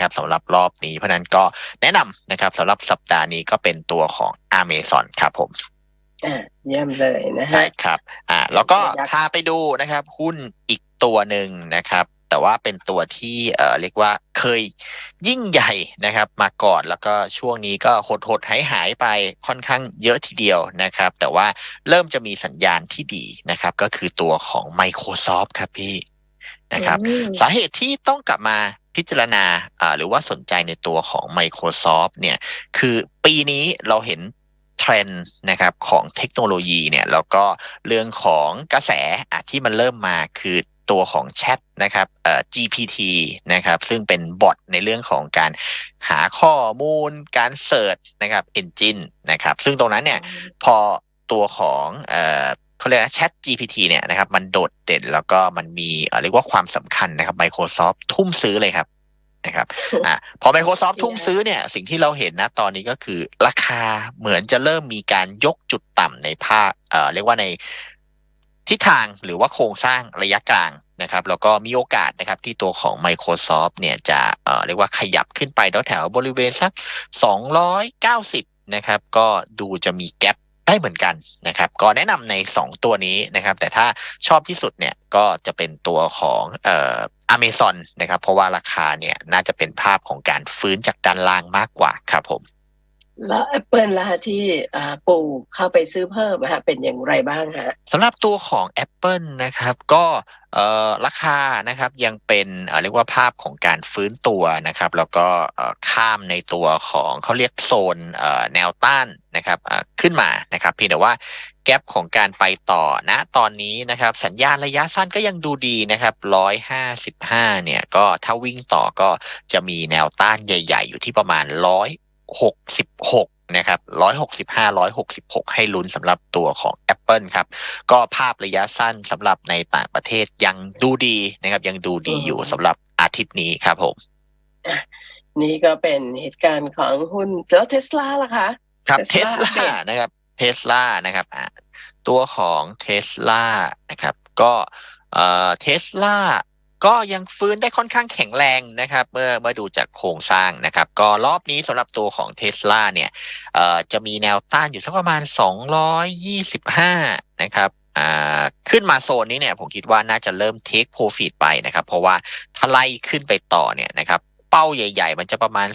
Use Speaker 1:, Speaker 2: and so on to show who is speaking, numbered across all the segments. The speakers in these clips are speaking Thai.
Speaker 1: นะครับสำหรับรอบนี้ เพราะฉะนั้นก็แนะนำนะครับสำหรับสัปดาห์นี้ก็เป็นตัวของ Amazon ครับผม
Speaker 2: อ่าเยี่ยมเลยนะ
Speaker 1: ใช่
Speaker 2: ฮะ
Speaker 1: ครับ อ่า แล้วก็
Speaker 2: ยักษ์
Speaker 1: พาไปดูนะครับ หุ้นอีกตัวหนึ่งนะครับ แต่ว่าเป็นตัวที่เอ่อเรียกว่าเคยยิ่งใหญ่นะครับ มาก่อนแล้วก็ช่วงนี้ก็หดหดหายหายๆไปค่อนข้างเยอะทีเดียวนะครับ แต่ว่าเริ่มจะมีสัญญาณที่ดีนะครับ ก็คือตัวของ Microsoft ครับพี่นะครับ
Speaker 2: อืม
Speaker 1: สาเหตุที่ต้องกลับมา พิจารณาอ่าหรือว่าสนใจในตัวของ Microsoft เนี่ยคือปีนี้เราเห็นเทรนด์นะครับของเทคโนโลยีเนี่ยแล้วก็เรื่องของกระแสอะที่มันเริ่มมาคือตัวของแชทนะครับเอ่อ GPT นะครับ ซึ่งเป็นบอทในเรื่องของการหาข้อมูลการเสิร์ชนะครับ Engine นะครับ ซึ่งตรงนั้นเนี่ยพอตัวของ เอ่อเขาเรียกนะ Chat GPT เนี่ยนะครับ มันโดดเด่นแล้วก็มันมีเอ่อเรียกว่าความสำคัญนะครับ Microsoft ทุ่มซื้อเลยครับนะครับอะพอ Microsoft ทุ่มซื้อเนี่ยสิ่งที่เราเห็นนะตอนนี้ก็คือ ราคาเหมือนจะเริ่มมีการยกจุดต่ำในภาคเอ่อเรียกว่าในทิศทางหรือว่าโครงสร้างระยะกลางนะครับแล้วก็มีโอกาสนะครับที่ตัวของ Microsoft เนี่ยจะเอ่อเรียกว่าขยับขึ้นไปแถวๆบริเวณสัก 290 นะครับ ก็ดูจะมีแกลบ ได้เหมือนกันนะครับ ก็แนะนำใน 2 ตัวนี้นะครับ แต่ถ้าชอบที่สุดเนี่ยก็จะเป็นตัวของเอ่อ a เมซอนนะครับ เพราะว่าราคาเนี่ยน่าจะเป็นภาพของการฟื้นจากด้านล่างมากกว่าครับผม
Speaker 2: แล้วแอปเปิลล่ะฮะที่ปู่เข้าไปซื้อเพิ่มฮะเป็นอย่างไรบ้างฮะ
Speaker 1: สำหรับตัวของ Apple นะครับก็ราคานะครับยังเป็นเรียกว่าภาพของการฟื้นตัวนะครับแล้วก็ข้ามในตัวของเขาเรียกโซนแนวต้านนะครับขึ้นมานะครับเพียงแต่ว่าแกลบของการไปต่อณตอนนี้นะครับสัญญาณระยะสั้นก็ยังดูดีนะครับร้อยห้าสิบห้าเนี่ยก็ถ้าวิ่งต่อก็จะมีแนวต้านใหญ่ ๆ อยู่ที่ประมาณร้ อยหกสิบหกนะครับร้อยหกสิบห้าร้อยหกสิบหกให้ลุ้นสำหรับตัวของ Apple ครับ ก็ภาพระยะสั้นสำหรับในต่างประเทศยังดูดีนะครับ ยังดูดีอยู่สำหรับอาทิตย์นี้ครับผม
Speaker 2: นี่ก็เป็นเหตุการณ์ของหุ้นแล้วเทสลาล่ะคะ
Speaker 1: ครับเทส
Speaker 2: Tesla
Speaker 1: ลานะครับเทสลานะครับอะตัวของเทสลานะครับ ก็เอ่อเทสลา ก็ยังฟื้นได้ค่อนข้างแข็งแรงนะครับเมื่อเมื่อดูจากโครงสร้างนะครับ ก็รอบนี้สำหรับตัวของเทสลาเนี่ยจะมีแนวต้านอยู่สักประมาณ 225 นะครับขึ้นมาโซนนี้เนี่ยผมคิดว่าน่าจะเริ่มเทคโปรฟิตไปนะครับ เพราะว่าถ้าไล่ขึ้นไปต่อเนี่ยนะครับ เป้าใหญ่ ๆ มันจะประมาณ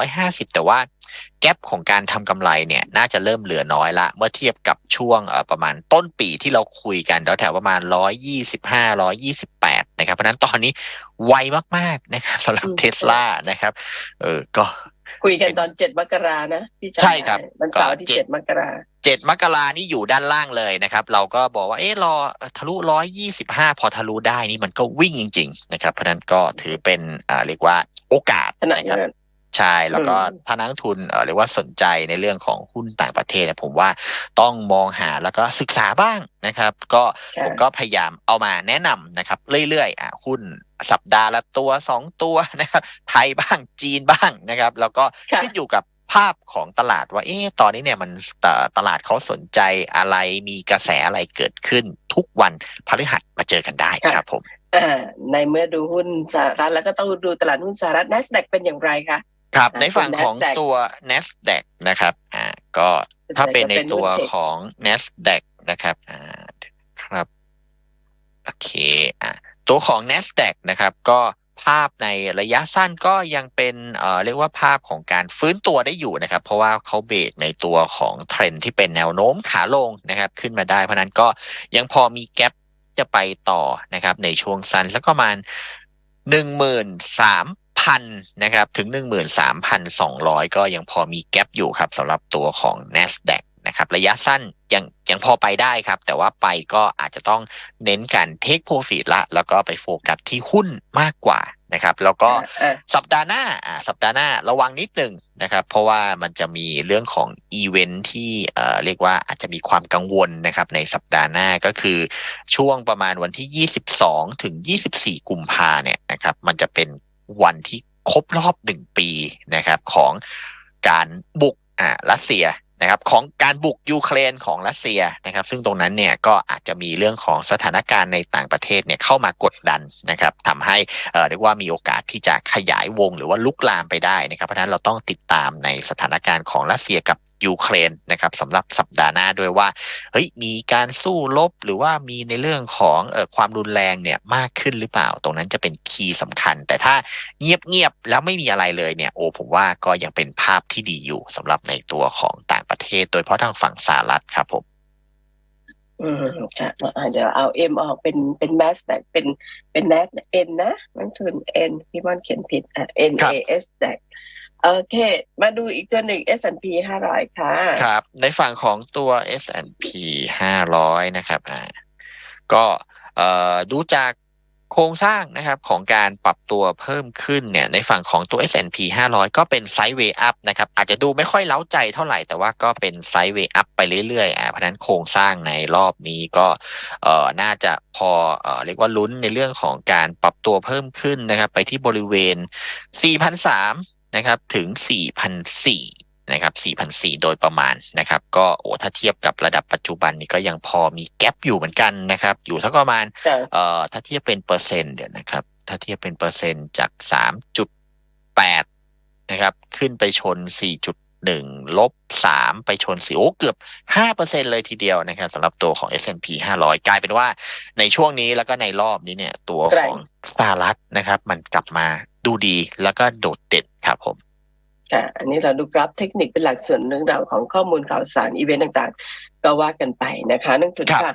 Speaker 1: 250 แต่ว่าแกลบของการทำกำไรเนี่ยน่าจะเริ่มเหลือน้อยละ เมื่อเทียบกับช่วงเอ่อประมาณต้นปีที่เราคุยกันแถวๆประมาณ 125 128 นะครับ เพราะฉะนั้นตอนนี้ไวมากๆนะครับสำหรับ
Speaker 2: อืม
Speaker 1: เทสลานะครับเออก็
Speaker 2: คุยกันตอนเจ็ดมกรานะพี่จำ
Speaker 1: ใช่ครับ
Speaker 2: ได้วันเสาร์ที่
Speaker 1: ก็เจ็ด
Speaker 2: เจ็ดมกรา
Speaker 1: เจ็ดมกรานี่อยู่ด้านล่างเลยนะครับ เราก็บอกว่าเอ๊ะรอทะลุร้อยยี่สิบห้าพอทะลุได้นี่มันก็วิ่งจริง ๆ นะครับ เพราะฉะนั้นก็ถือเป็นอ่าเรียกว่าโอกาส
Speaker 2: ขณะ
Speaker 1: นะครับ
Speaker 2: นั้น
Speaker 1: ใช่แล้วก็
Speaker 2: อืม
Speaker 1: ถ้านักลงทุนเอ่อเรียกว่าสนใจในเรื่องของหุ้นต่างประเทศเนี่ยผมว่าต้องมองหาแล้วก็ศึกษาบ้างนะครับ ก็
Speaker 2: ค่ะ
Speaker 1: ผมก็พยายามเอามาแนะนำนะครับ เรื่อยๆอะหุ้นสัปดาห์ละตัวสองตัวนะครับไทยบ้างจีนบ้างนะครับ แล้วก็
Speaker 2: ค่ะ
Speaker 1: ขึ้นอยู่กับ ภาพของตลาดว่า เอ๊ะตอนนี้เนี่ยมันตตลาดเขาสนใจอะไรมีกระแสอะไรเกิดขึ้นทุกวันพฤหัสมาเจอกันได้ครับผม
Speaker 2: อ่าในเมื่อดูหุ้นสหรัฐแล้วก็ต้องดูตลาดหุ้นสหรัฐ NASDAQ เป็นอย่างไรคะ
Speaker 1: ครับ
Speaker 2: อ่า
Speaker 1: ในฝั่งของ
Speaker 2: NASDAQ
Speaker 1: ตัว NASDAQ นะครับอ่าก็ถ้าเป็นในตัว
Speaker 2: ก็เป็นหุ้นเทค
Speaker 1: ของ NASDAQ นะครับอ่าครับโอเคอ่าตัวของ NASDAQ นะครับ ก็ ภาพในระยะสั้นก็ยังเป็นเอ่อเรียกว่าภาพของการฟื้นตัวได้อยู่นะครับ เพราะว่าเขาเบรกในตัวของเทรนที่เป็นแนวโน้มขาลงนะครับขึ้นมาได้ เพราะนั้นก็ยังพอมีแกลบจะไปต่อนะครับในช่วงสั้นสักประมาณหนึ่งหมื่นสามพันนะครับถึงหนึ่งหมื่นสามพันสองร้อยก็ยังพอมีแกลบอยู่ครับสำหรับตัวของ NASDAQ นะครับระยะสั้นยังยังพอไปได้ครับ แต่ว่าไปก็อาจจะต้องเน้นการเทคโปรฟิตละ แล้วก็ไปโฟกัสที่หุ้นมากกว่านะครับ แล้วก็
Speaker 2: อ่า
Speaker 1: สัปดาห์หน้าอ่าสัปดาห์หน้าระวังนิดนึงนะครับ เพราะว่ามันจะมีเรื่องของอีเวนท์ที่เอ่อเรียกว่าอาจจะมีความกังวลนะครับ ในสัปดาห์หน้าก็คือช่วงประมาณวันที่ 22 ถึง 24 กุมภาเนี่ยนะครับ มันจะเป็นวันที่ครบรอบหนึ่งปีนะครับของการบุกอ่ารัสเซีย นะครับของการบุกยูเครนของรัสเซียนะครับ ซึ่งตรงนั้นเนี่ยก็อาจจะมีเรื่องของสถานการณ์ในต่างประเทศเนี่ยเข้ามากดดันนะครับทำให้เรียกว่ามีโอกาสที่จะขยายวง หรือว่าลุกลามไปได้นะครับ เพราะฉะนั้นเราต้องติดตามในสถานการณ์ของรัสเซียกับ ยูเครนนะครับสำหรับสัปดาห์หน้าด้วยว่าเฮ้ยมีการสู้รบหรือว่ามีในเรื่องของเอ่อความรุนแรงเนี่ยมากขึ้นหรือเปล่า ตรงนั้นจะเป็นคีย์สำคัญ แต่ถ้าเงียบๆแล้วไม่มีอะไรเลยเนี่ยโอ้ผมว่าก็ยังเป็นภาพที่ดีอยู่สำหรับในตัวของต่างประเทศ โดยเฉพาะทางฝั่งสหรัฐครับผม
Speaker 2: อืมค่ะเดี๋ยวเอาเอ็มออกเป็นเป็นแมสแต่เป็นเป็นแนทเอ็นนะนักทุนเอ็นพี่มอนเขียนผิดอะ N
Speaker 1: ครั
Speaker 2: A
Speaker 1: บ
Speaker 2: S แด โอเค มาดูอีกตัวหนึ่ง S&P 500 ค่ะ
Speaker 1: ครับ ในฝั่งของตัว S&P 500 นะครับอ่าก็เอ่อดูจากโครงสร้างนะครับของการปรับตัวเพิ่มขึ้นเนี่ยในฝั่งของตัว S&P 500 ก็เป็นไซด์เวย์อัพนะครับอาจจะดูไม่ค่อยเล้าใจเท่าไหร่ แต่ว่าก็เป็นไซด์เวย์อัพไปเรื่อยๆอ่าเพราะนั้นโครงสร้างในรอบนี้ก็เอ่อน่าจะพอเอ่อเรียกว่าลุ้นในเรื่องของการปรับตัวเพิ่มขึ้นนะครับไปที่บริเวณ4,300 นะครับถึง4,400นะครับ4,400โดยประมาณนะครับก็โอ้ถ้าเทียบกับระดับปัจจุบันนี้ก็ยังพอมีแกลบอยู่เหมือนกันนะครับอยู่สักประมาณ
Speaker 2: จ้ะ
Speaker 1: เอ่อถ้าเทียบเป็นเปอร์เซ็นต์เดี๋ยวนะครับถ้าเทียบเป็นเปอร์เซ็นต์จากสามจุดแปดนะครับขึ้นไปชนสี่จุดหนึ่งลบสามไปชนสี่โอ้เกือบห้าเปอร์เซ็นเลยทีเดียวนะครับสำหรับตัวของ S&P 500 กลายเป็นว่าในช่วงนี้แล้วก็ในรอบนี้เนี่ยตัวของสหรัฐนะครับมันกลับมาดูดีแล้วก็โดดเด่น ครับผม
Speaker 2: ค่ะอันนี้เราดูกราฟเทคนิคเป็นหลักส่วนเรื่องราวของข้อมูลข่าวสารอีเวนต์ต่างๆ ก็ว่ากันไปนะคะนักทุน
Speaker 1: ครับ
Speaker 2: ค่ะอะ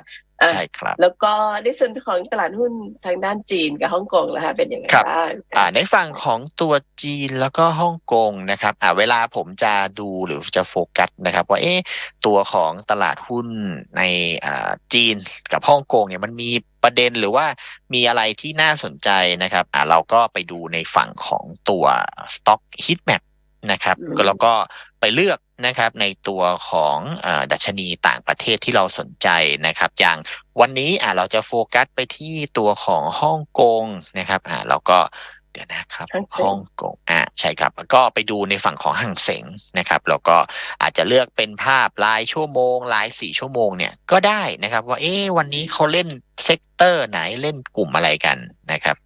Speaker 1: ใช่ครับ
Speaker 2: แล้วก็ในส่วนของตลาดหุ้นทางด้านจีนกับฮ่องกงแล้วคะเป็นยังไง
Speaker 1: ครับ
Speaker 2: บ้าง
Speaker 1: อ่าในฝั่งของตัวจีนแล้วก็ฮ่องกงนะครับอ่าเวลาผมจะดูหรือจะโฟกัสนะครับว่าเอ๊ะตัวของตลาดหุ้นในอ่าจีนกับฮ่องกงเนี่ยมันมีประเด็นหรือว่ามีอะไรที่น่าสนใจนะครับอ่าเราก็ไปดูในฝั่งของตัว Stock Heat Map นะครับก็แล้วก็ไป เลือกนะครับในตัวของเออดัชนีต่างประเทศที่เราสนใจนะครับ อย่างวันนี้อ่าเราจะโฟกัสไปที่ตัวของฮ่องกงนะครับอ่าเราก็เดี๋ยวนะครับ
Speaker 2: ฮ่องเส็ง
Speaker 1: ฮ่องกงอ่าใช่ครับแล้วก็ไปดูในฝั่งของห่างเสงนะครับแล้วก็อาจจะเลือกเป็นภาพรายชั่วโมงรายสี่ชั่วโมงเนี่ยก็ได้นะครับ ว่าเอ๊ะวันนี้เขาเล่นเซกเตอร์ไหนเล่นกลุ่มอะไรกันนะครับเอ่อ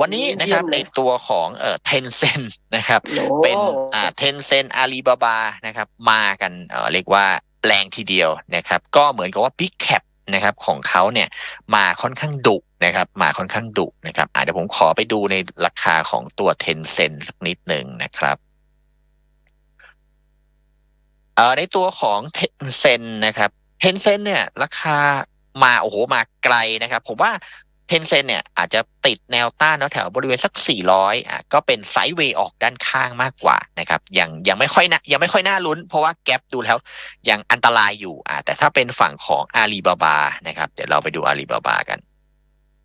Speaker 1: วันนี้นะครับ
Speaker 2: เยี่ยมเลย
Speaker 1: ในตัวของเอ่อเทนเซนนะครับ
Speaker 2: โอ้
Speaker 1: เป็นอ่าเทนเซนอาลีบาบานะครับมากันเอ่อเรียกว่าแรงทีเดียวนะครับก็เหมือนกับว่า Big Cap นะครับของเขาเนี่ยมาค่อนข้างดุนะครับมาค่อนข้างดุนะครับอ่าเดี๋ยวผมขอไปดูในราคาของตัวเทนเซนสักนิดหนึ่งนะครับเอ่อในตัวของเทนเซนนะครับเทนเซนเนี่ยราคามาโอ้โหมาไกลนะครับ ผมว่า เทนเซนเนี่ยอาจจะติดแนวต้านแถวบริเวณสัก 400อะก็เป็นไซด์เวย์ออกด้านข้างมากกว่านะครับยังยังไม่ค่อยนะยังไม่ค่อยน่าลุ้น เพราะว่าแกลบดูแล้วยังอันตรายอยู่อะแต่ถ้าเป็นฝั่งของอาลีบาบานะครับเดี๋ยวเราไปดูอาลีบาบากัน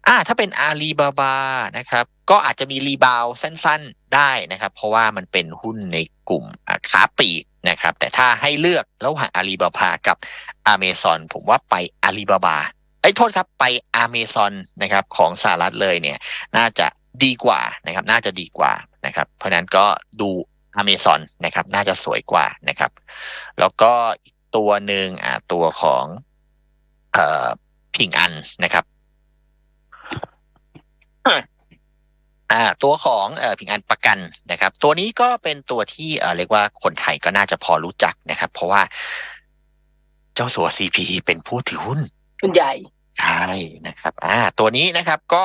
Speaker 1: อ่าถ้าเป็นอาลีบาบานะครับก็อาจจะมีรีบาวสั้นๆได้นะครับ เพราะว่ามันเป็นหุ้นในกลุ่มอะขาปลีกนะครับแต่ถ้าให้เลือกระหว่างอาลีบาบากับอเมซอนผมว่าไปอาลีบาบา ไอ้โทษครับไปอเมซอนนะครับของสหรัฐเลยเนี่ยน่าจะดีกว่านะครับน่าจะดีกว่านะครับเพราะฉะนั้นก็ดูอเมซอนนะครับน่าจะสวยกว่านะครับ แล้วก็อีกตัวหนึ่งอ่าตัวของเอ่อพิงอันนะครับอ่าตัวของเอ่อพิงอันประกันนะครับ ตัวนี้ก็เป็นตัวที่เอ่อเรียกว่าคนไทยก็น่าจะพอรู้จักนะครับ เพราะว่าเจ้าสัว CPE เป็นผู้ถือหุ้น
Speaker 2: คุณใหญ่
Speaker 1: ใช่นะครับอ่าตัวนี้นะครับก็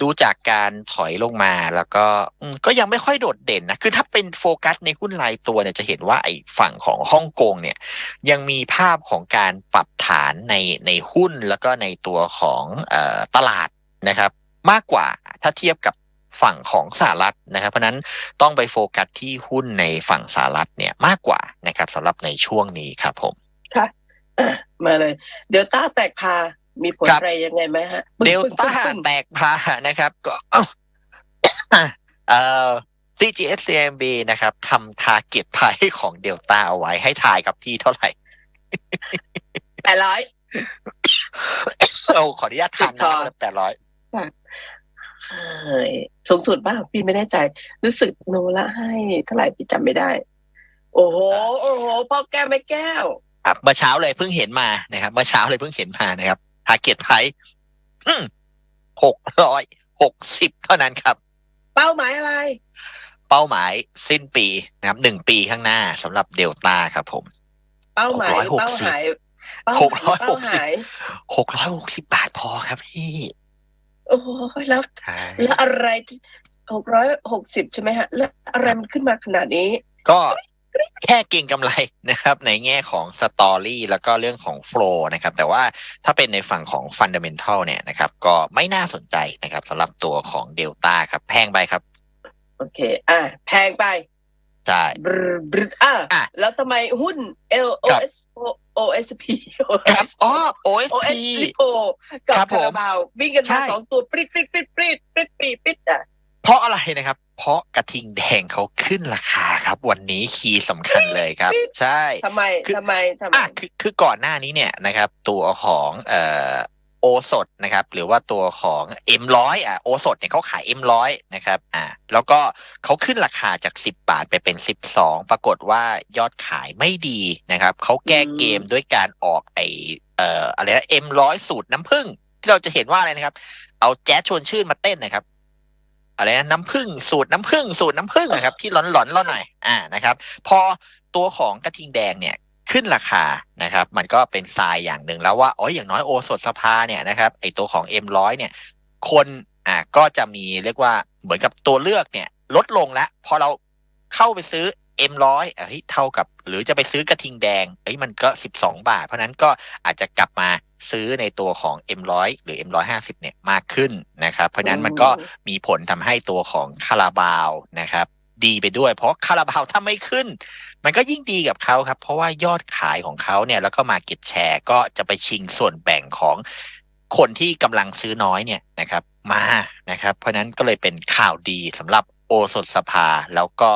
Speaker 1: ดูจากการถอยลงมาแล้วก็อืมก็ยังไม่ค่อยโดดเด่นนะคือถ้าเป็นโฟกัสในหุ้นรายตัวเนี่ยจะเห็นว่าไอ้ฝั่งของฮ่องกงเนี่ยยังมีภาพของการปรับฐานในในหุ้นแล้วก็ในตัวของเอ่อตลาดนะครับ มากกว่าถ้าเทียบกับฝั่งของสหรัฐนะครับ เพราะฉะนั้นต้องไปโฟกัสที่หุ้นในฝั่งสหรัฐเนี่ยมากกว่านะครับสำหรับในช่วงนี้ครับผม
Speaker 2: ค่ะอะ มาเลย เดลต้าแตกพา มีผล
Speaker 1: ครับ
Speaker 2: อะไรยังไงไหมฮะปึ้ง
Speaker 1: เดล
Speaker 2: ปึ้ง
Speaker 1: ต้า
Speaker 2: ปึ้งปึ้ง
Speaker 1: แตกพานะครับ ก็เอ่อ CGS CMB นะครับทำทาร์เก็ตไพของเดลต้าเอาไว้ให้ถ่ายกับพี่เท่าไหร่
Speaker 2: แปดร้อย
Speaker 1: โอ้ขออนุญาตทานนะครับแปดร้อย
Speaker 2: เฮ้ยสูงสุดบ้างพี่ไม่แน่ใจ รู้สึกโนละให้เท่าไหร่พี่จำไม่ได้ โอ้โห โอ้โหพ่อแก้วไม่แก้ว
Speaker 1: ครับเมื่อเช้าเลยเพิ่งเห็นมานะครับเมื่อเช้าเลยเพิ่งเห็นมานะครับทาเก็ตไพหกร้อยหกสิบเท่านั้นครับ
Speaker 2: เป้าหมายอะไร
Speaker 1: เป้าหมายสิ้นปีนะครับหนึ่งปีข้างหน้าสำหรับเดลต้าครับผม
Speaker 2: เป้าหมาย
Speaker 1: 660
Speaker 2: เป้าหมายเป้า
Speaker 1: หกร้อย
Speaker 2: เป้า
Speaker 1: หกสิบ
Speaker 2: หมาย
Speaker 1: หกร้อยหกสิบบาทพอครับพี่
Speaker 2: โอ้โหแล้ว
Speaker 1: ใช่
Speaker 2: แล้วอะไรหกร้อยหกสิบใช่ไหมฮะ แล้วอะไรมันขึ้นมาขนาดนี้
Speaker 1: ก็ แค่เก่งกำไรนะครับในแง่ของสตอรี่แล้วก็เรื่องของโฟล์นะครับแต่ว่าถ้าเป็นในฝั่งของฟันเดเมนทัลเนี่ยนะครับก็ไม่น่าสนใจนะครับสำหรับตัวของเดลต้าครับแพงไปครับ
Speaker 2: โอเค อะแพงไป
Speaker 1: ใช่
Speaker 2: บรบรอะ
Speaker 1: อะ
Speaker 2: แล้วทำไมหุ้น L O
Speaker 1: ครับ
Speaker 2: S O S P
Speaker 1: ครับอ๋อ
Speaker 2: O
Speaker 1: OSP
Speaker 2: S O กับ
Speaker 1: ครับผม
Speaker 2: คาราบาววิ่งกัน
Speaker 1: ใช่
Speaker 2: มาสองตัวปริดปริดปริดปริดปริดปริดปริดอะ
Speaker 1: เพราะอะไรนะครับ เพราะกระทิงแดงเขาขึ้นราคาครับ วันนี้คีย์สำคัญเลยครับ ใช่
Speaker 2: ทำไม
Speaker 1: คือ
Speaker 2: ทำไมทำไม
Speaker 1: อะคือคือก่อนหน้านี้เนี่ยนะครับ ตัวของเอ่อโอสดนะครับ หรือว่าตัวของ M100 อะโอสดเนี่ยเขาขาย M100 นะครับอ่าแล้วก็เขาขึ้นราคาจาก 10 บาทไปเป็น 12 ปรากฏว่ายอดขายไม่ดีนะครับเขาแก้เกมด้วยการออกไอเอ่ออะไรนะ M100 สูตรน้ำผึ้งที่เราจะเห็นว่าอะไรนะครับ เอาแจ๊สชวนชื่นมาเต้นนะครับ อะไรนะน้ำผึ้งสูตรน้ำผึ้งสูตรน้ำผึ้งนะครับ ที่หลอนหลอนเราหน่อยอ่านะครับ พอตัวของกระทิงแดงเนี่ยขึ้นราคานะครับ มันก็เป็นทรายอย่างหนึ่งแล้วว่าอ๋ออย่างน้อยโอสถสภาเนี่ยนะครับไอตัวของ M100 เนี่ย คนอ่าก็จะมีเรียกว่าเหมือนกับตัวเลือกเนี่ย ลดลงแล้วพอเราเข้าไปซื้อ เอ็มร้อยเฮ้ยเท่ากับ หรือจะไปซื้อกระทิงแดงเอ้ยมันก็ 12 บาท เพราะนั้นก็อาจจะกลับมาซื้อในตัวของ M100 หรือ M150 เนี่ยมากขึ้นนะครับ เพราะนั้นมันก็มีผลทำให้ตัวของคาราบาวนะครับดีไปด้วย เพราะคาราบาวถ้าไม่ขึ้น มันก็ยิ่งดีกับเขาครับ เพราะว่ายอดขายของเขาเนี่ยแล้วก็มาเก็ตแชร์ก็จะไปชิงส่วนแบ่งของคนที่กำลังซื้อน้อยเนี่ยนะครับมานะครับ เพราะนั้นก็เลยเป็นข่าวดีสำหรับโอสถสภาแล้วก็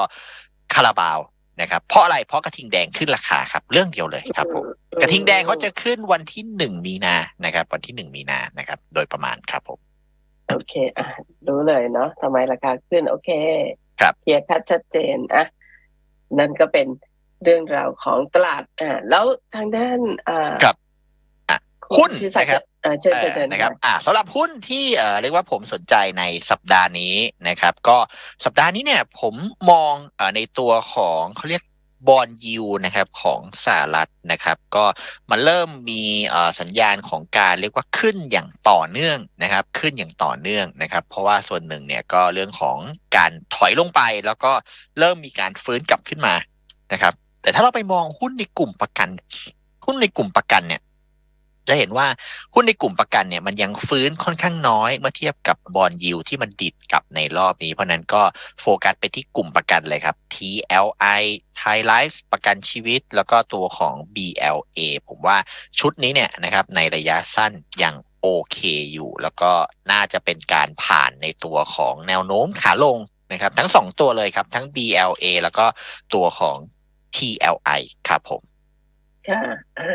Speaker 1: าราบาวนะครับเพราะอะไรเพราะกระทิงแดงขึ้นราคาครับ เรื่องเดียวเลยครับผมกระทิงแดงเขาจะขึ้นวันที่หนึ่งมีนานะครับ วันที่หนึ่งมีนานะครับ โดยประมาณครับผม
Speaker 2: โอเคอะรู้เลยเนาะทำไมราคาขึ้น โอเค
Speaker 1: ครับ
Speaker 2: เคลียร์คัดชัดเจนอะนั่นก็เป็นเรื่องราวของตลาดอ่าแล้วทางด้านอ่า
Speaker 1: ครับอะ
Speaker 2: คุณ
Speaker 1: หุ้น
Speaker 2: พิศักดิ์
Speaker 1: นะครับ
Speaker 2: อ่าเชิญ
Speaker 1: เอ่
Speaker 2: เชิญ
Speaker 1: อ
Speaker 2: เชิญ
Speaker 1: นะครับอ่าสำหรับหุ้นที่เอ่อเรียกว่าผมสนใจในสัปดาห์นี้นะครับ ก็สัปดาห์นี้เนี่ยผมมองเอ่อในตัวของเขาเรียกบอลยูนะครับของสหรัฐนะครับ ก็มันเริ่มมีเอ่อสัญญาณของการเรียกว่าขึ้นอย่างต่อเนื่องนะครับ ขึ้นอย่างต่อเนื่องนะครับ เพราะว่าส่วนหนึ่งเนี่ยก็เรื่องของการถอยลงไป แล้วก็เริ่มมีการฟื้นกลับขึ้นมานะครับ แต่ถ้าเราไปมองหุ้นในกลุ่มประกัน หุ้นในกลุ่มประกันเนี่ย จะเห็นว่าหุ้นในกลุ่มประกันเนี่ยมันยังฟื้นค่อนข้างน้อยเมื่อเทียบกับบอลยิวที่มันดิดกลับในรอบนี้ เพราะนั้นก็โฟกัสไปที่กลุ่มประกันเลยครับ TLI Thai Life ประกันชีวิต แล้วก็ตัวของ BLA ผมว่าชุดนี้เนี่ยนะครับในระยะสั้นยังโอเคอยู่ แล้วก็น่าจะเป็นการผ่านในตัวของแนวโน้มขาลงนะครับทั้งสองตัวเลยครับ ทั้ง BLA แล้วก็ตัวของ TLI ครับผม
Speaker 2: ค่ะอ่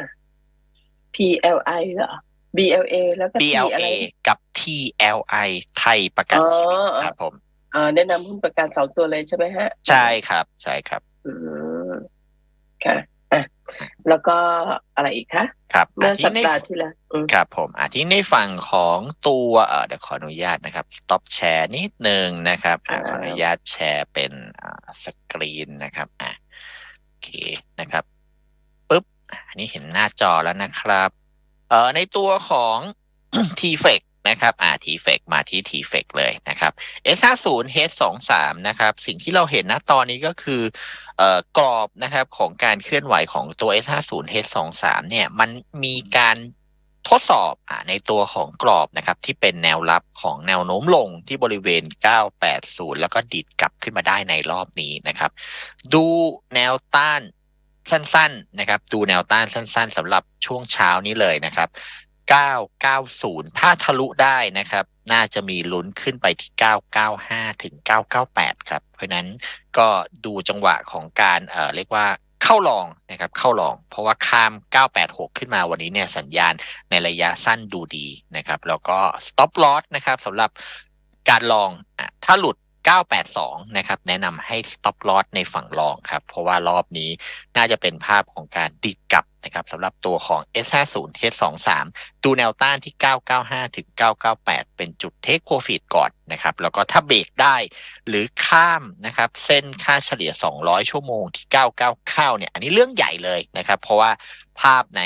Speaker 2: PLI เหรอ BLA แล้วก็ T อะไร
Speaker 1: BLA กับ TLI ไทยประกันชีวิต
Speaker 2: อ๋อ
Speaker 1: ครับผม
Speaker 2: อ่าแนะนำหุ้นประกันสองตัวเลยใช่ไหมฮะ
Speaker 1: ใช่ครับ ใช่ครับ
Speaker 2: อืมค่ะอะแล้วก็อะไรอีกคะ
Speaker 1: ครับ
Speaker 2: เมื่อ
Speaker 1: อะ
Speaker 2: สัป
Speaker 1: ที่ใน
Speaker 2: ดาห์ที่แล้วอืม
Speaker 1: ครับผมอาที่ในฝั่งของตัวเอ่อเดี๋ยวขออนุญาตนะครับ stop share นิดนึงนะครับอะขออนุญาตแชร์เป็นอ่าสกรีนนะครับอะโอเคนะครับปุ๊บ อันนี้เห็นหน้าจอแล้วนะครับเอ่อในตัวของ t f e c นะครับอ่า t f e c มาที่ t f e c เลยนะครับ S50 H23 นะครับ สิ่งที่เราเห็นนะตอนนี้ก็คือเอ่อกรอบนะครับของการเคลื่อนไหวของตัว S50 H23 เนี่ยมันมีการทดสอบอ่าในตัวของกรอบนะครับที่เป็นแนวรับของแนวโน้มลงที่บริเวณ 980 แล้วก็ดิดกลับขึ้นมาได้ในรอบนี้นะครับ ดูแนวต้าน สั้นๆนะครับ ดูแนวต้านสั้น ๆสำหรับช่วงเช้านี้เลยนะครับ 990 ถ้าทะลุได้นะครับ น่าจะมีลุ้นขึ้นไปที่ 995 ถึง 998 ครับ เพราะนั้นก็ดูจังหวะของการเอ่อเรียกว่าเข้าลองนะครับเข้าลอง เพราะว่าข้าม 986 ขึ้นมาวันนี้เนี่ยสัญญาณในระยะสั้นดูดีนะครับ แล้วก็ stop loss นะครับสำหรับการลองอะถ้าหลุด 982 นะครับ แนะนำให้ stop loss ในฝั่งรองครับ เพราะว่ารอบนี้น่าจะเป็นภาพของการดิดกลับ นะครับสำหรับตัวของ S50 H23 ดูแนวต้านที่ 995 ถึง 998 เป็นจุด take profit ก่อนนะครับแล้วก็ถ้าเบรกได้หรือข้ามนะครับเส้นค่าเฉลี่ย 200 ชั่วโมงที่ 999 เนี่ยอันนี้เรื่องใหญ่เลยนะครับ เพราะว่าภาพใน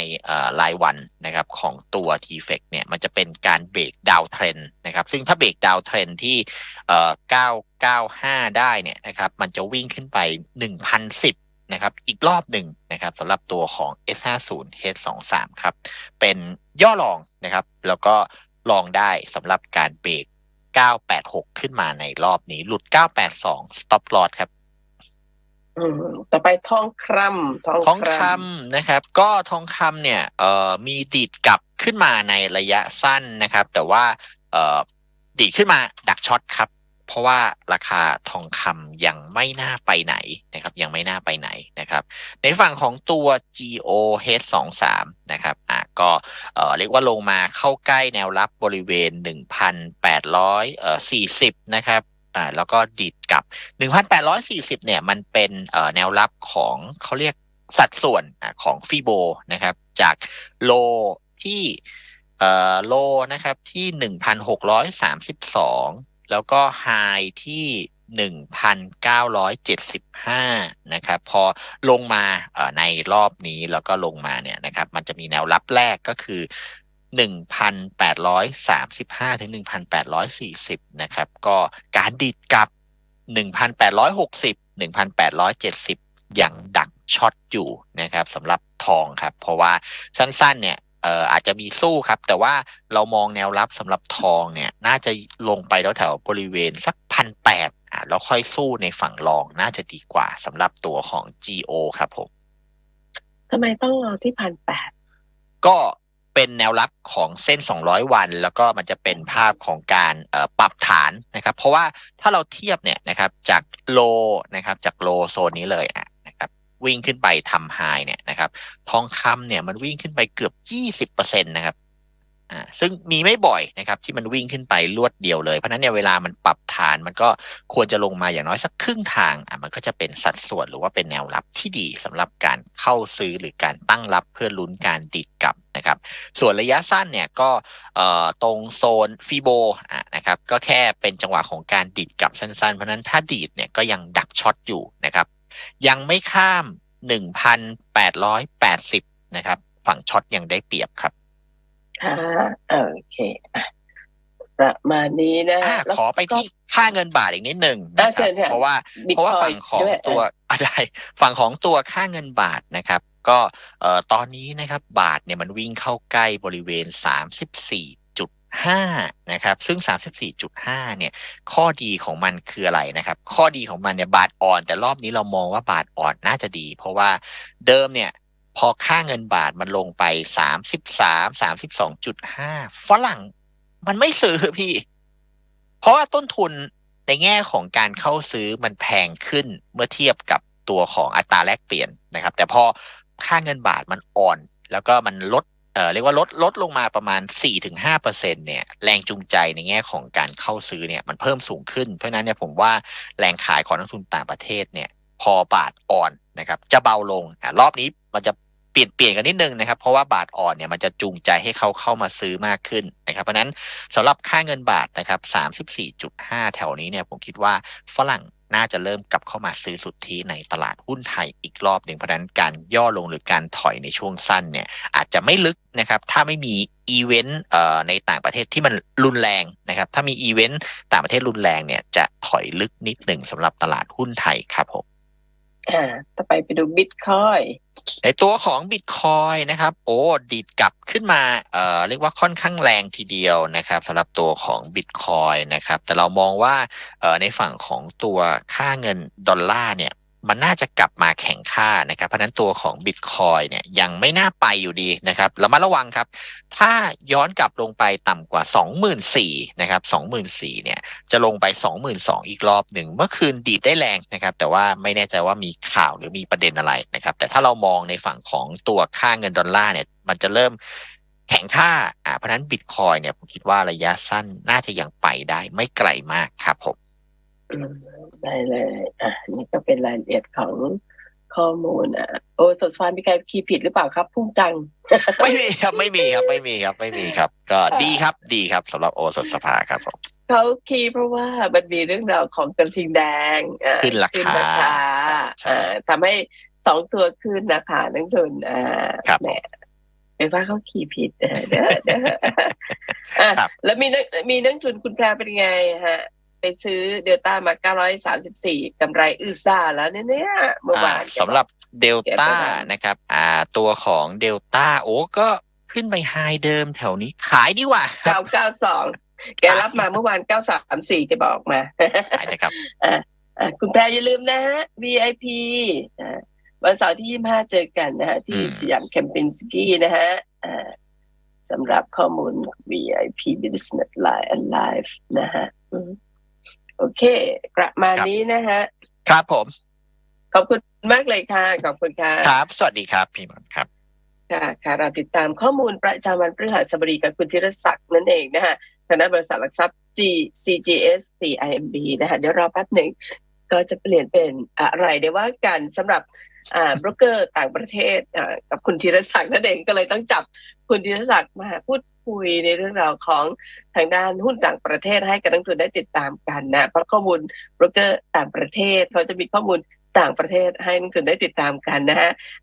Speaker 1: รายวันนะครับของตัว t f e c เนี่ยมันจะเป็นการเบรกดาวเทรนนะครับซึ่งถ้าเบรกดาวเทรนที่ 995 ได้เนี่ยนะครับมันจะวิ่งขึ้นไป 1,010 นะครับอีกรอบหนึ่งนะครับสำหรับตัวของ S50 H23 ครับเป็นย่อลองนะครับ แล้วก็ลองได้สำหรับการเบรก 986 ขึ้นมาในรอบนี้ หลุด 982 stop loss ครับ
Speaker 2: อืมต่อไปทองคำทอง
Speaker 1: ทองคำนะครับ ก็ทองคำเนี่ยเอ่อมีดีดกลับขึ้นมาในระยะสั้นนะครับ แต่ว่าเอ่อดีดขึ้นมาดักช็อตครับ เพราะว่าราคาทองคำยังไม่น่าไปไหนนะครับ ยังไม่น่าไปไหนนะครับ ในฝั่งของตัว GOH23 นะครับอะก็เอ่อเรียกว่าลงมาเข้าใกล้แนวรับบริเวณ 1,840 นะครับอ่าแล้วก็ดีดกลับ 1,840 เนี่ยมันเป็นเอ่อแนวรับของเขาเรียกสัดส่วนอะของฟีโบนะครับ จากโลที่เอ่อโลนะครับที่ 1,632 แล้วก็ไฮที่ 1,975 นะครับ พอลงมาในรอบนี้แล้วก็ลงมาเนี่ยนะครับ มันจะมีแนวรับแรกก็คือ 1,835 ถึง 1,840 นะครับ ก็การดิดกลับ 1,860 1,870ยังดักช็อตอยู่นะครับสำหรับทองครับ เพราะว่าสั้นๆเนี่ย เอ่ออาจจะมีสู้ครับ แต่ว่าเรามองแนวรับสำหรับทองเนี่ยน่าจะลงไปแถวๆบริเวณสักพันแปดอ่าแล้วค่อยสู้ในฝั่งรองน่าจะดีกว่าสำหรับตัวของ GO ครับผม
Speaker 2: ทำไมต้องรอที่พันแปด
Speaker 1: ก็เป็นแนวรับของเส้น 200 วัน แล้วก็มันจะเป็นภาพของการปรับฐานนะครับ เพราะว่าถ้าเราเทียบเนี่ยนะครับจากโลนะครับจากโลโซนนี้เลยอะนะครับ วิ่งขึ้นไปทำไฮเนี่ยนะครับทองคำเนี่ยมันวิ่งขึ้นไปเกือบ 20%นะครับอ่าซึ่งมีไม่บ่อยนะครับที่มันวิ่งขึ้นไปรวดเดียวเลย เพราะนั้นเนี่ยเวลามันปรับฐานมันก็ควรจะลงมาอย่างน้อยสักครึ่งทางอะมันก็จะเป็นสัดส่วนหรือว่าเป็นแนวรับที่ดีสำหรับการเข้าซื้อหรือการตั้งรับเพื่อลุ้นการดิดกลับนะครับ ส่วนระยะสั้นเนี่ยก็ตรงโซนฟีโบอะนะครับก็แค่เป็นจังหวะของการดิดกลับสั้นๆ เพราะนั้นถ้าดีดเนี่ยก็ยังดักช็อตอยู่นะครับ ยังไม่ข้าม 1,880 นะครับ ฝั่งช็อตยังได้เปรียบครับ
Speaker 2: ค่ะโอเคอะประมาณนี้นะ
Speaker 1: อะ
Speaker 2: แล้ว
Speaker 1: ขอไปที่ค่าเงินบาทอีกนิดหนึ่ง
Speaker 2: อะ
Speaker 1: นะค
Speaker 2: เชิ
Speaker 1: รับ
Speaker 2: ญค่ะ
Speaker 1: เพราะว่า
Speaker 2: Bitcoin
Speaker 1: เพราะว่าฝั่งของ
Speaker 2: ด้วย
Speaker 1: ตัวอะได้ฝั่งของตัวค่าเงินบาทนะครับ ก็เอ่อตอนนี้นะครับบาทเนี่ยมันวิ่งเข้าใกล้บริเวณ 34.5 นะครับ ซึ่ง 34.5 เนี่ย ข้อดีของมันคืออะไรนะครับ ข้อดีของมันเนี่ยบาทอ่อน แต่รอบนี้เรามองว่าบาทอ่อนน่าจะดี เพราะว่าเดิมเนี่ยพอค่าเงินบาทมันลงไป 33 32.5 ฝรั่งมันไม่ซื้อพี่ เพราะว่าต้นทุนในแง่ของการเข้าซื้อมันแพงขึ้นเมื่อเทียบกับตัวของอัตราแลกเปลี่ยนนะครับ แต่พอค่าเงินบาทมันอ่อน แล้วก็มันลด เรียกว่าลดลดลงมาประมาณ 4-5%เนี่ยแรงจูงใจในแง่ของการเข้าซื้อเนี่ยมันเพิ่มสูงขึ้น เพราะนั้นเนี่ยผมว่าแรงขายของนักทุนต่างประเทศเนี่ยพอบาทอ่อนนะครับจะเบาลงอะรอบนี้มันจะเปลี่ยนเปลี่ยนกันนิดนึงนะครับ เพราะว่าบาทอ่อนเนี่ยมันจะจูงใจให้เขาเข้ามาซื้อมากขึ้นนะครับ เพราะฉะนั้นสำหรับค่าเงินบาทนะครับ 34.5 แถวนี้เนี่ยผมคิดว่าฝรั่ง น่าจะเริ่มกลับเข้ามาซื้อสุทธิในตลาดหุ้นไทยอีกรอบหนึ่งเพราะนั้นการย่อลงหรือการถอยในช่วงสั้นเนี่ยอาจจะไม่ลึกนะครับถ้าไม่มีอีเวนต์ในต่างประเทศที่มันรุนแรงนะครับถ้ามีอีเวนต์ต่างประเทศรุนแรงเนี่ยจะถอยลึกนิดหนึ่งสำหรับตลาดหุ้นไทยครับผม
Speaker 2: อ่าต่อไปไปดูบิตคอย
Speaker 1: ในตัวของบิตคอยนะครับ โอ้ดีดกลับขึ้นมาเอ่อเรียกว่าค่อนข้างแรงทีเดียวนะครับสำหรับตัวของบิตคอยนะครับ แต่เรามองว่าเอ่อในฝั่งของตัวค่าเงินดอลลาร์เนี่ย มันน่าจะกลับมาแข่งค่านะครับ เพราะนั้นตัวของบิตคอยเนี่ยยังไม่น่าไปอยู่ดีนะครับเระมัดระวังครับ ถ้าย้อนกลับลงไปต่ำกว่า 24,000นะครับ24,000เนี่ยจะลงไป 22,000 อีกรอบหนึ่ง เมื่อคืนดีดได้แรงนะครับ แต่ว่าไม่แน่ใจว่ามีข่าวหรือมีประเด็นอะไรนะครับ แต่ถ้าเรามองในฝั่งของตัวค่าเงินดอลลาร์เนี่ยมันจะเริ่มแข็งค่าอ่าเพราะนั้นบิตคอยเนี่ยผมคิดว่าระยะสั้นน่าจะยังไปได้ไม่ไกลมากครับผม
Speaker 2: ได้เลย อะนี่ก็เป็นรายละเอียดของข้อมูลอะโอ้สดสวานมีใครคีย์ผิดหรือเปล่าครับพุ่งจัง
Speaker 1: ไม่มีครับไม่มีครับไม่มีครับไม่มีครับ ก็ดีครับดีครับสำหรับโอสถสภาครับผม
Speaker 2: เขาคีย์เพราะว่ามันมีเรื่องราวของกระทิงแดงอ่า
Speaker 1: ขึ้นราคา
Speaker 2: ราคา
Speaker 1: ใช่
Speaker 2: อ่าทำให้สองตัวขึ้นนะคะนักทุนอ่า
Speaker 1: ครับ
Speaker 2: แหมไปว่าเขาขี่ผิดเออเด้อเด้ออะ
Speaker 1: ครับ
Speaker 2: แล้วมีนักมีนักทุนคุณแพรเป็นไงฮะ ไปซื้อเดลต้ามา 934กำไรอื้อซ่าแล้วเนี่ยเนี่ยเมื่อวาน
Speaker 1: อ่าสำหรับเดลต้า
Speaker 2: แกไปไหน
Speaker 1: นะครับ อ่า ตัวของเดลต้าโอ้ก็ขึ้นไปไฮเดิมแถวนี้ขายดีกว่าครับ
Speaker 2: 992 แกรับมาเมื่อวาน 934แกบอกมา
Speaker 1: ขายนะครับ
Speaker 2: อะคุณแพรอย่าลืมนะฮะ VIP อ่าวันเสาร์ที่ 25 เจอกันนะฮะ ที่
Speaker 1: อืม
Speaker 2: สยามแคมปินสกี้นะฮะอ่าสำหรับข้อมูล VIP Business Line and Live นะฮะอืม โอเค ประมาณนี้นะฮะ
Speaker 1: ครับผม
Speaker 2: ขอบคุณมากเลยค่ะ ขอบคุณค่ะ
Speaker 1: ครับ สวัสดีครับ พี่หมอนครับ
Speaker 2: ค่ะ ค่ะ เราติดตามข้อมูลประจำวันพฤหัสบดีกับคุณธีรศักดิ์นั่นเองนะฮะคณะบริษัทหลักทรัพย์ G CGS CIMB นะคะ เดี๋ยวรอแป๊บหนึ่ง ก็จะเปลี่ยนเป็นอะไรเดี๋ยวว่ากันสำหรับอ่าบรกเกอร์ต่างประเทศอ่ากับคุณธีรศักดิ์นั่นเองก็เลยต้องจับคุณธีรศักดิ์มาพูด คุยในเรื่องราวของทางด้านหุ้นต่างประเทศให้กับนักลงทุนได้ติดตามกันนะเพราะข้อมูลบรกเกอร์ต่างประเทศเขาจะมีข้อมูลต่างประเทศให้นักทุนได้ติดตามกันนะฮะ